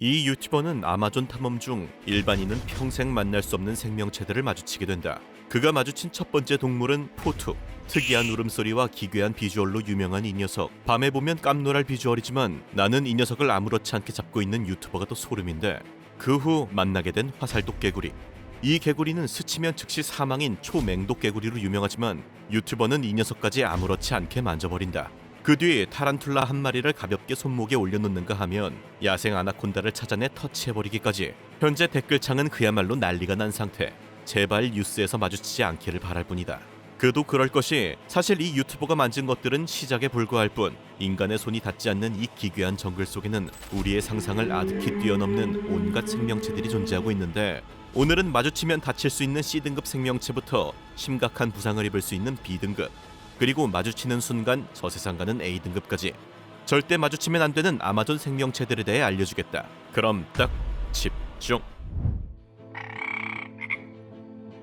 이 유튜버는 아마존 탐험 중 일반인은 평생 만날 수 없는 생명체들을 마주치게 된다. 그가 마주친 첫 번째 동물은 포투. 특이한 울음소리와 기괴한 비주얼로 유명한 이 녀석. 밤에 보면 깜놀할 비주얼이지만 나는 이 녀석을 아무렇지 않게 잡고 있는 유튜버가 더 소름인데 그 후 만나게 된 화살독 개구리. 이 개구리는 스치면 즉시 사망인 초맹독 개구리로 유명하지만 유튜버는 이 녀석까지 아무렇지 않게 만져버린다. 그 뒤 타란툴라 한 마리를 가볍게 손목에 올려놓는가 하면 야생 아나콘다를 찾아내 터치해버리기까지 현재 댓글창은 그야말로 난리가 난 상태. 제발 뉴스에서 마주치지 않기를 바랄 뿐이다. 그도 그럴 것이 사실 이 유튜버가 만진 것들은 시작에 불과할 뿐 인간의 손이 닿지 않는 이 기괴한 정글 속에는 우리의 상상을 아득히 뛰어넘는 온갖 생명체들이 존재하고 있는데 오늘은 마주치면 다칠 수 있는 C등급 생명체부터 심각한 부상을 입을 수 있는 B등급 그리고 마주치는 순간 저 세상 가는 A등급까지 절대 마주치면 안 되는 아마존 생명체들에 대해 알려주겠다. 그럼 딱 집중.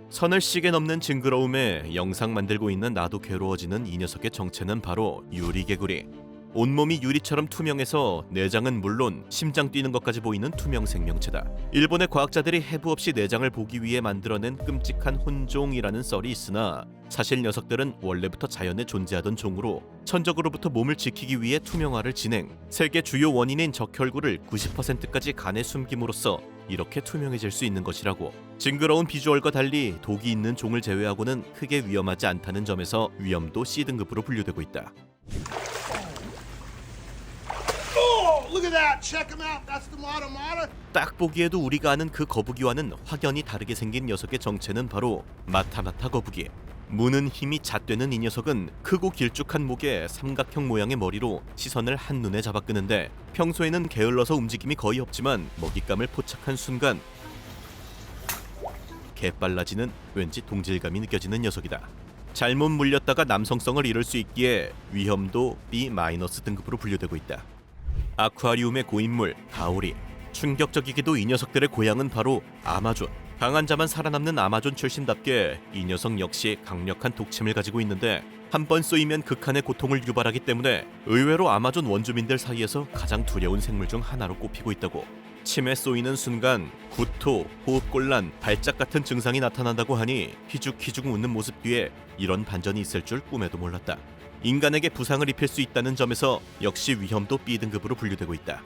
선을 시계 넘는 징그러움에 영상 만들고 있는 나도 괴로워지는 이 녀석의 정체는 바로 유리개구리. 온몸이 유리처럼 투명해서 내장은 물론 심장 뛰는 것까지 보이는 투명 생명체다. 일본의 과학자들이 해부 없이 내장을 보기 위해 만들어낸 끔찍한 혼종이라는 썰이 있으나 사실 녀석들은 원래부터 자연에 존재하던 종으로 천적으로부터 몸을 지키기 위해 투명화를 진행. 세계 주요 원인인 적혈구를 90%까지 간에 숨김으로써 이렇게 투명해질 수 있는 것이라고. 징그러운 비주얼과 달리 독이 있는 종을 제외하고는 크게 위험하지 않다는 점에서 위험도 C등급으로 분류되고 있다. 딱 보기에도 우리가 아는 그 거북이와는 확연히 다르게 생긴 녀석의 정체는 바로 마타마타 거북이. 무는 힘이 잣되는 이 녀석은 크고 길쭉한 목에 삼각형 모양의 머리로 시선을 한눈에 잡아끄는데 평소에는 게을러서 움직임이 거의 없지만 먹잇감을 포착한 순간 개빨라지는 왠지 동질감이 느껴지는 녀석이다. 잘못 물렸다가 남성성을 잃을 수 있기에 위험도 B- 등급으로 분류되고 있다. 아쿠아리움의 고인물 가오리 충격적이게도 이 녀석들의 고향은 바로 아마존. 강한 자만 살아남는 아마존 출신답게 이 녀석 역시 강력한 독침을 가지고 있는데 한 번 쏘이면 극한의 고통을 유발하기 때문에 의외로 아마존 원주민들 사이에서 가장 두려운 생물 중 하나로 꼽히고 있다고. 침에 쏘이는 순간 구토, 호흡곤란, 발작 같은 증상이 나타난다고 하니 휘죽휘죽 웃는 모습 뒤에 이런 반전이 있을 줄 꿈에도 몰랐다. 인간에게 부상을 입힐 수 있다는 점에서 역시 위험도 B등급으로 분류되고 있다.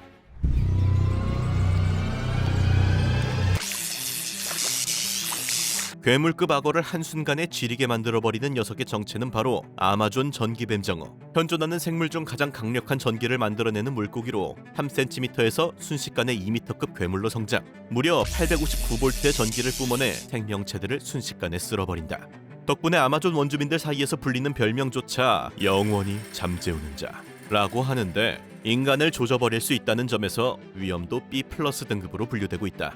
괴물급 악어를 한순간에 지리게 만들어버리는 녀석의 정체는 바로 아마존 전기뱀장어. 현존하는 생물 중 가장 강력한 전기를 만들어내는 물고기로 3cm에서 순식간에 2m급 괴물로 성장. 무려 859V의 전기를 뿜어내 생명체들을 순식간에 쓸어버린다. 덕분에 아마존 원주민들 사이에서 불리는 별명조차 영원히 잠재우는 자라고 하는데 인간을 조져버릴 수 있다는 점에서 위험도 B 플러스 등급으로 분류되고 있다.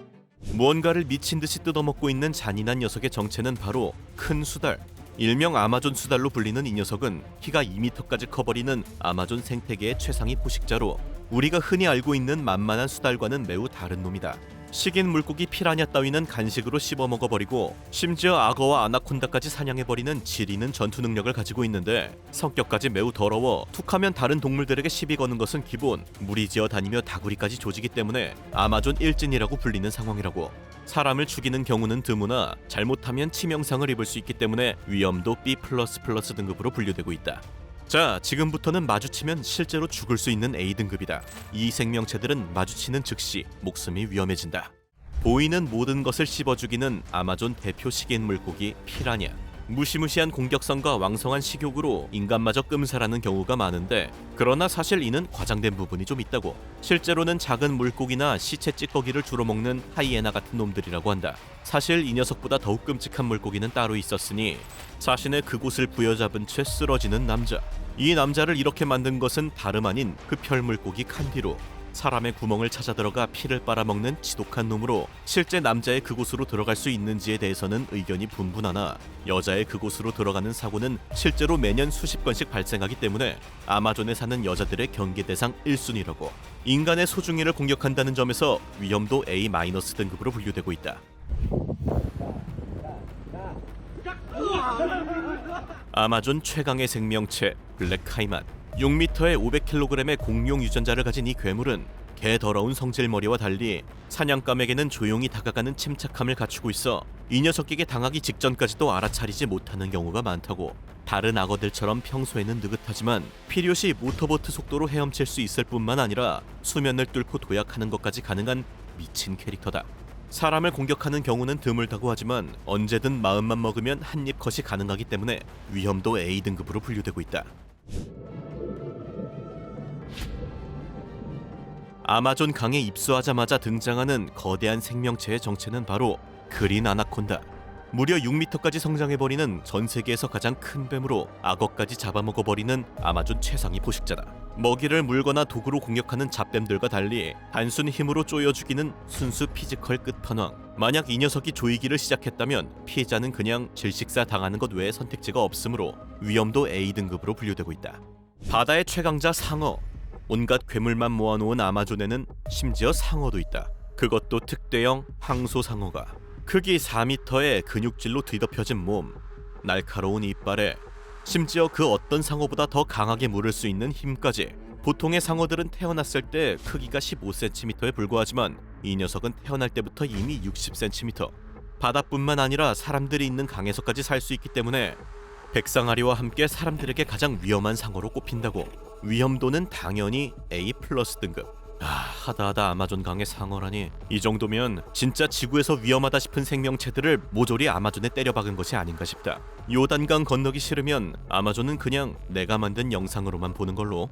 무언가를 미친 듯이 뜯어먹고 있는 잔인한 녀석의 정체는 바로 큰 수달. 일명 아마존 수달로 불리는 이 녀석은 키가 2m까지 커버리는 아마존 생태계의 최상위 포식자로 우리가 흔히 알고 있는 만만한 수달과는 매우 다른 놈이다. 식인 물고기 피라냐 따위는 간식으로 씹어 먹어버리고 심지어 악어와 아나콘다까지 사냥해버리는 지리는 전투 능력을 가지고 있는데 성격까지 매우 더러워 툭하면 다른 동물들에게 시비 거는 것은 기본 무리지어 다니며 다구리까지 조지기 때문에 아마존 일진이라고 불리는 상황이라고 사람을 죽이는 경우는 드무나 잘못하면 치명상을 입을 수 있기 때문에 위험도 B++ 등급으로 분류되고 있다. 자, 지금부터는 마주치면 실제로 죽을 수 있는 A등급이다. 이 생명체들은 마주치는 즉시 목숨이 위험해진다. 보이는 모든 것을 씹어 죽이는 아마존 대표 식인 물고기 피라냐. 무시무시한 공격성과 왕성한 식욕으로 인간마저 끔살하는 경우가 많은데 그러나 사실 이는 과장된 부분이 좀 있다고. 실제로는 작은 물고기나 시체 찌꺼기를 주로 먹는 하이에나 같은 놈들이라고 한다. 사실 이 녀석보다 더욱 끔찍한 물고기는 따로 있었으니 자신의 그곳을 부여잡은 채 쓰러지는 남자. 이 남자를 이렇게 만든 것은 다름 아닌 흡혈 물고기 칸디로 사람의 구멍을 찾아 들어가 피를 빨아먹는 지독한 놈으로 실제 남자의 그곳으로 들어갈 수 있는지에 대해서는 의견이 분분하나 여자의 그곳으로 들어가는 사고는 실제로 매년 수십 건씩 발생하기 때문에 아마존에 사는 여자들의 경계 대상 1순위라고 인간의 소중이를 공격한다는 점에서 위험도 A- 등급으로 분류되고 있다. 아마존 최강의 생명체 블랙 카이만 6m에 500kg의 공룡 유전자를 가진 이 괴물은 개더러운 성질머리와 달리 사냥감에게는 조용히 다가가는 침착함을 갖추고 있어 이 녀석에게 당하기 직전까지도 알아차리지 못하는 경우가 많다고 다른 악어들처럼 평소에는 느긋하지만 필요시 모터보트 속도로 헤엄칠 수 있을 뿐만 아니라 수면을 뚫고 도약하는 것까지 가능한 미친 캐릭터다. 사람을 공격하는 경우는 드물다고 하지만 언제든 마음만 먹으면 한입 컷이 가능하기 때문에 위험도 A 등급으로 분류되고 있다. 아마존 강에 입수하자마자 등장하는 거대한 생명체의 정체는 바로 그린 아나콘다. 무려 6m까지 성장해버리는 전 세계에서 가장 큰 뱀으로 악어까지 잡아먹어버리는 아마존 최상위 포식자다. 먹이를 물거나 도구로 공격하는 잡뱀들과 달리 단순 힘으로 쪼여 죽이는 순수 피지컬 끝판왕. 만약 이 녀석이 조이기를 시작했다면 피해자는 그냥 질식사 당하는 것 외에 선택지가 없으므로 위험도 A 등급으로 분류되고 있다. 바다의 최강자 상어. 온갖 괴물만 모아놓은 아마존에는 심지어 상어도 있다. 그것도 특대형 항소상어가 크기 4m의 근육질로 뒤덮여진 몸, 날카로운 이빨에 심지어 그 어떤 상어보다 더 강하게 물을 수 있는 힘까지. 보통의 상어들은 태어났을 때 크기가 15cm에 불과하지만 이 녀석은 태어날 때부터 이미 60cm. 바다뿐만 아니라 사람들이 있는 강에서까지 살 수 있기 때문에 백상아리와 함께 사람들에게 가장 위험한 상어로 꼽힌다고. 위험도는 당연히 A 플러스 등급. 아, 하다하다 아마존 강의 상어라니 이 정도면 진짜 지구에서 위험하다 싶은 생명체들을 모조리 아마존에 때려박은 것이 아닌가 싶다. 요단강 건너기 싫으면 아마존은 그냥 내가 만든 영상으로만 보는 걸로.